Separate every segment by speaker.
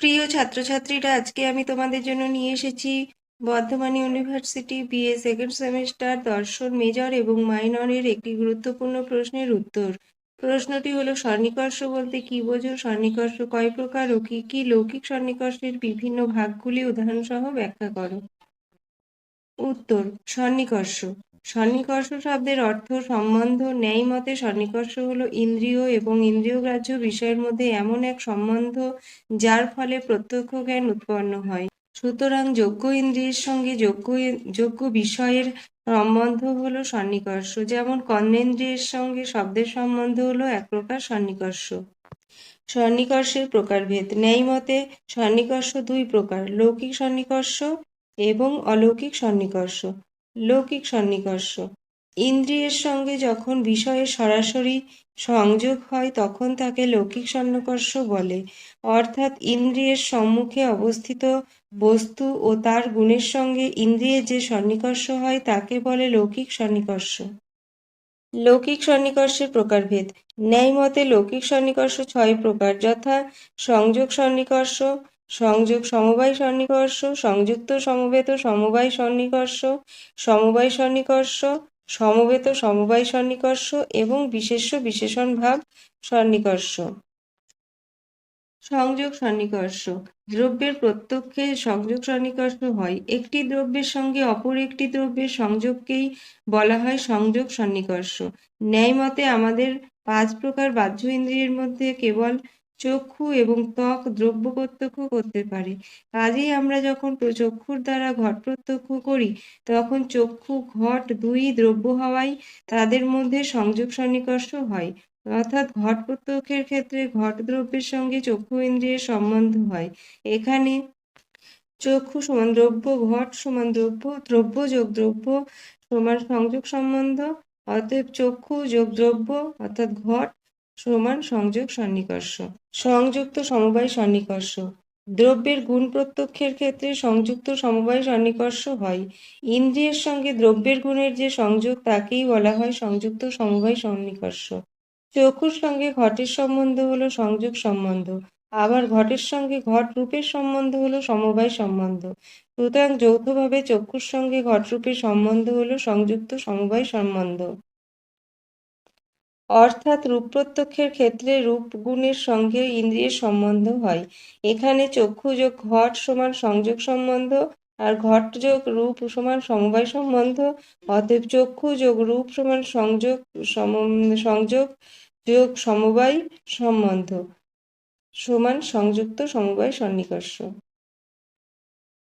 Speaker 1: প্রিয় ছাত্রছাত্রীরা, আজকে আমি তোমাদের জন্য নিয়ে এসেছি Bardhaman university BA second semester দর্শন মেজর এবং মাইনরের একটি গুরুত্বপূর্ণ প্রশ্নের উত্তর। প্রশ্নটি হলো সন্নিকর্ষ বলতে কি বোঝো? সন্নিকর্ষ কয় প্রকার ও কি কি লৌকিক সন্নিকর্ষের বিভিন্ন ভাগগুলি? উদাহরণসহ ব্যাখ্যা করো। উত্তর সন্নিকর্ষ সন্নিকর্ষ শব্দের অর্থ সম্বন্ধ ন্যায় মতে সন্নিকর্ষ হলো ইন্দ্রিয় এবং ইন্দ্রিয়গ্রাহ্য বিষয়ের মধ্যে এমন এক সম্বন্ধ যার ফলে প্রত্যক্ষ জ্ঞান উৎপন্ন হয়। সুতরাং যোগ্য ইন্দ্রিয়ের সঙ্গে যোগ্য যোগ্য বিষয়ের সম্বন্ধ হলো সন্নিকর্ষ। যেমন কর্ণেন্দ্রিয়ের সঙ্গে শব্দের সম্বন্ধ হলো এক প্রকার সন্নিকর্ষ। সন্নিকর্ষের প্রকারভেদ। ন্যায় মতে সন্নিকর্ষ দুই প্রকার, লৌকিক সন্নিকর্ষ এবং অলৌকিক সন্নিকর্ষ। লৌকিক সন্নিকর্ষ। ইন্দ্রিয়ের সঙ্গে যখন বিষয়ের সরাসরি সংযোগ হয়, তখন তাকে লৌকিক সন্নিকর্ষ বলে। অর্থাৎ ইন্দ্রিয়ের সম্মুখে অবস্থিত বস্তু ও তার গুণের সঙ্গে ইন্দ্রিয়ের যে সন্নিকর্ষ হয়, তাকে বলে লৌকিক সন্নিকর্ষ। লৌকিক সন্নিকর্ষের প্রকারভেদ। ন্যায় মতে লৌকিক সন্নিকর্ষ ছয় প্রকার, যথা সংযোগ সন্নিকর্ষ সংযোগ সমবায় সন্নিকর্ষ, সংযুক্ত সমবেত সমবায় সন্নিকর্ষ সমবায় সন্নিকর্ষ, সমবেত সমবায় সন্নিকর্ষ এবং বিশেষ্য বিশেষণ ভাব সন্নিকর্ষ। সংযোগ সন্নিকর্ষ। দ্রব্যের প্রত্যক্ষে সংযোগ সন্নিকর্ষ হয়। একটি দ্রব্যের সঙ্গে অপর একটি দ্রব্যের সংযোগকেই বলা হয় সংযোগ সন্নিকর্ষ। ন্যায় মতে আমাদের পাঁচ প্রকার বাহ্য ইন্দ্রিয়ের মধ্যে কেবল চক্ষু এবং ত্বক দ্রব্য প্রত্যক্ষ করতে পারে। কাজেই আমরা যখন চক্ষুর দ্বারা ঘট প্রত্যক্ষ করি, তখন চক্ষু ঘট দুই দ্রব্য হওয়ায় তাদের মধ্যে সংযোগ সন্নিকর্ষ হয়। অর্থাৎ ঘট প্রত্যক্ষের ক্ষেত্রে ঘট দ্রব্যের সঙ্গে চক্ষু ইন্দ্রিয়ের সম্বন্ধ হয়। এখানে চক্ষু সমান দ্রব্য, ঘট সমান দ্রব্য দ্রব্য যোগ দ্রব্য সমান সংযোগ সম্বন্ধ। অতএব চক্ষু যোগ দ্রব্য, অর্থাৎ ঘট সমান সংযোগ সন্নিকর্ষ। সংযুক্ত সমবায় সন্নিকর্ষ। দ্রব্যের গুণ প্রত্যক্ষের ক্ষেত্রে সংযুক্ত সমবায় সন্নিকর্ষ হয়। ইন্দ্রিয়ের সঙ্গে দ্রব্যের গুণের যে সংযোগ, তাকেই বলা হয় সংযুক্ত সমবায় সন্নিকর্ষ। চক্ষুর সঙ্গে ঘটের সম্বন্ধ হলো সংযোগ সম্বন্ধ। আবার ঘটের সঙ্গে ঘট রূপের সম্বন্ধ হলো সমবায় সম্বন্ধ। সুতরাং যৌথভাবে চক্ষুর সঙ্গে ঘট রূপের সম্বন্ধ হলো সংযুক্ত সমবায় সম্বন্ধ। অর্থাৎ রূপ প্রত্যক্ষের ক্ষেত্রে রূপ গুণের সঙ্গে ইন্দ্রিয়ের সম্বন্ধ হয়। এখানে চক্ষু যোগ ঘট সমান সংযোগ সম্বন্ধ আর ঘট যোগ রূপ সমান সমবায় সম্বন্ধ। অতএব চক্ষু যোগ রূপ সমান সংযোগ সংযোগ যোগ সমবায় সম্বন্ধ সমান সংযুক্ত সমবায় সন্নিকর্ষ।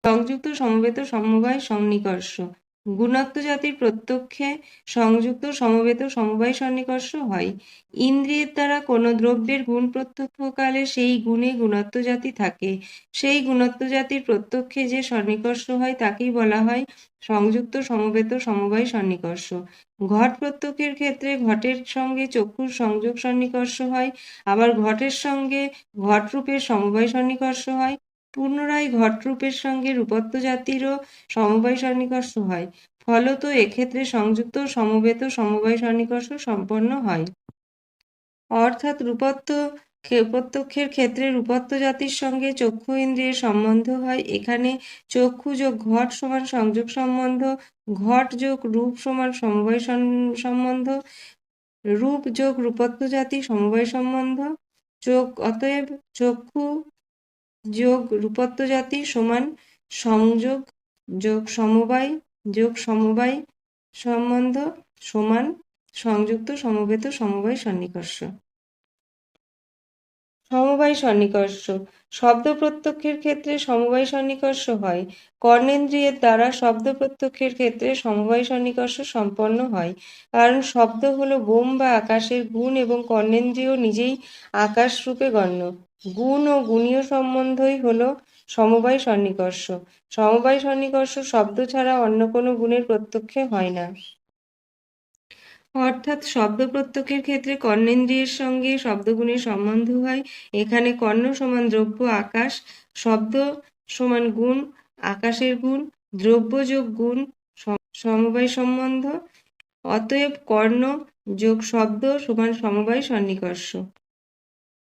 Speaker 1: সংযুক্ত সমবেত সমবায় সন্নিকর্ষ। গুণত্ব জাতির প্রত্যক্ষে সংযুক্ত, সমবেত, সমবায় সন্নিকর্ষ হয়। ইন্দ্রিয়ের দ্বারা কোনো দ্রব্যের গুণ প্রত্যক্ষকালে সেই গুণে গুণত্ব জাতি থাকে। সেই গুণত্ব জাতির প্রত্যক্ষে যে সন্নিকর্ষ হয় তাকেই বলা হয় সংযুক্ত, সমবেত, সমবায় সন্নিকর্ষ। ঘট প্রত্যক্ষের ক্ষেত্রে ঘটের সঙ্গে চক্ষুর সংযোগ সন্নিকর্ষ হয়। আবার ঘটের সঙ্গে ঘটরূপের সমবায় সন্নিকর্ষ হয়। পুনরায় ঘটরূপের সঙ্গে রূপত্ব জাতিরও সমবায় সন্নিকর্ষ হয়। ফলত এক্ষেত্রে সংযুক্ত সমবেত সমবায় সন্নিকর্ষ সম্পন্ন হয়। অর্থাৎ রূপত্ব প্রত্যক্ষের ক্ষেত্রে রূপত্ব জাতির সঙ্গে চক্ষু ইন্দ্রিয়ের সম্বন্ধ হয়। এখানে চক্ষু যোগ ঘট সমান সংযোগ সম্বন্ধ, ঘট যোগ রূপ সমান সমবায় সম্বন্ধ, রূপ যোগ রূপত্ব জাতি সমবায় সম্বন্ধ, চোখ অতএব চক্ষু যোগ রূপত্ব জাতি সমান সংযোগ, যোগ সমবায় যোগ সমবায় সম্বন্ধ সমান সংযুক্ত সমবেত সমবায় সন্নিকর্ষ। সমবায় সন্নিকর্ষ। শব্দ প্রত্যক্ষের ক্ষেত্রে সমবায় সন্নিকর্ষ হয়। কর্ণেন্দ্রিয়ের দ্বারা শব্দ প্রত্যক্ষের ক্ষেত্রে সমবায় সন্নিকর্ষ সম্পন্ন হয়। কারণ শব্দ হলো বোম বা আকাশের গুণ এবং কর্ণেন্দ্রিয় নিজেই আকাশ রূপে গণ্য। গুণ ও গুণীয় সম্বন্ধই হল সমবায় সন্নিকর্ষ। সমবায় সন্নিকর্ষ শব্দ ছাড়া অন্য কোনো গুণের প্রত্যক্ষে হয় না। অর্থাৎ শব্দ প্রত্যক্ষের ক্ষেত্রে কর্ণেন্দ্রিয়ের সঙ্গে শব্দগুণের সম্বন্ধ হয়। এখানে কর্ণ সমান দ্রব্য, আকাশ। শব্দ সমান গুণ, আকাশের গুণ। দ্রব্য যোগ গুণ সমবায় সম্বন্ধ। অতএব কর্ণ যোগ শব্দ সমান সমবায় সন্নিকর্ষ।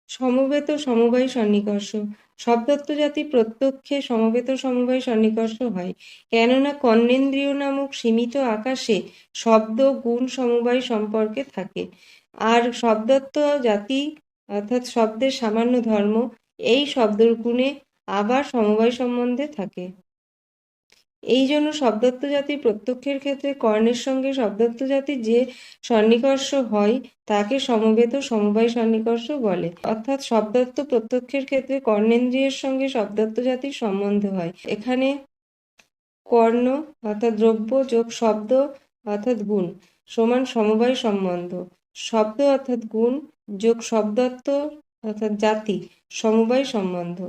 Speaker 1: সমবেত সমবায় সন্নিকর্ষ। শব্দত্ব জাতি প্রত্যক্ষে সমবেত সমবায় সন্নিকর্ষ হয়। কেননা কর্ণেন্দ্রিয় নামক সীমিত আকাশে শব্দ, গুণ, সমবায় সম্পর্কে থাকে। আর শব্দত্ব জাতি অর্থাৎ শব্দের সামান্য ধর্ম এই শব্দের গুণে আবার সমবায় সম্বন্ধে থাকে। এই জন্য শব্দত্ব জাতির প্রত্যক্ষের ক্ষেত্রে কর্ণের সঙ্গে শব্দত্ব জাতির যে সন্নিকর্ষ হয়, তাকে সমবেত সমবায় সন্নিকর্ষ বলে। অর্থাৎ শব্দত্ব প্রত্যক্ষের ক্ষেত্রে কর্ণেন্দ্রিয়ের সঙ্গে শব্দত্ব জাতির সম্বন্ধ হয়। এখানে কর্ণ অর্থাৎ দ্রব্য যোগ শব্দ অর্থাৎ গুণ সমান সমবায় সম্বন্ধ। শব্দ অর্থাৎ গুণ যোগ শব্দত্ব অর্থাৎ জাতি সমবায় সম্বন্ধ।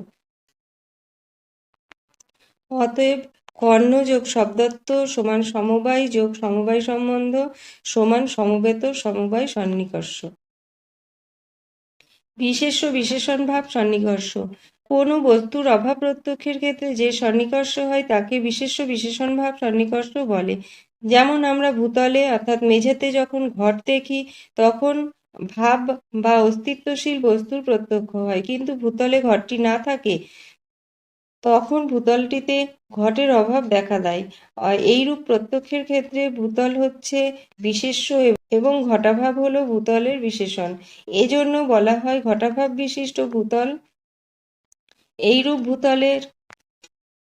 Speaker 1: অতএব কর্ণ যোগ শব্দত্ব সমান সমবায় যোগ সমবায় সম্বন্ধ সমান সমবেত সমবায় সন্নিকর্ষ। বিশেষ্য বিশেষণ ভাব সন্নিকর্ষ। কোনো বস্তুর অভাব প্রত্যক্ষের ক্ষেত্রে যে সন্নিকর্ষ হয় তাকে বিশেষ্য বিশেষণ ভাব সন্নিকর্ষ বলে। যেমন আমরা ভূতলে অর্থাৎ মেঝেতে যখন ঘট দেখি তখন ভাব বা অস্তিত্বশীল বস্তুর প্রত্যক্ষ হয়। কিন্তু ভূতলে ঘরটি না থাকে তখন ভূতলটিতে ঘটের অভাব দেখা দেয়। এইরূপ প্রত্যক্ষের ক্ষেত্রে ভূতল হচ্ছে বিশেষ্য এবং ঘটাভাব হলো ভূতলের বিশেষণ। এজন্য বলা হয় ঘটাভাব বিশিষ্ট ভূতল এইরূপ ভূতলের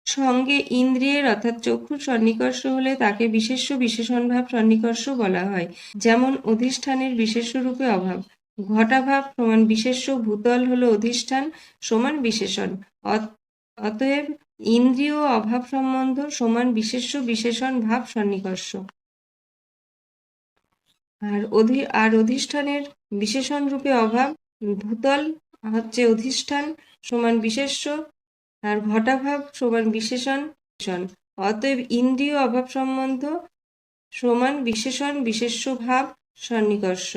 Speaker 1: সঙ্গে ইন্দ্রিয়ের অর্থাৎ চক্ষুর সন্নিকর্ষ হলে তাকে বিশেষ্য বিশেষণভাব সন্নিকর্ষ বলা হয়, যেমন অধিষ্ঠানের বিশেষ্য রূপে অভাব। ঘটাভাব সমান বিশেষ্য ভূতল হলো অধিষ্ঠান সমান বিশেষণ। অতএব ইন্দ্রিয় অভাব সম্বন্ধ সমান বিশেষ্য, বিশেষণ, ভাব সন্নিকর্ষ আর অধি, আর অধিষ্ঠানের বিশেষণ রূপে অভাব, ভূতল হচ্ছে অধিষ্ঠান সমান বিশেষ্য, আর ঘটাভাব সমান বিশেষণ। অতএব ইন্দ্রিয় অভাব সম্বন্ধ সমান বিশেষণ, বিশেষ্য, ভাব সন্নিকর্ষ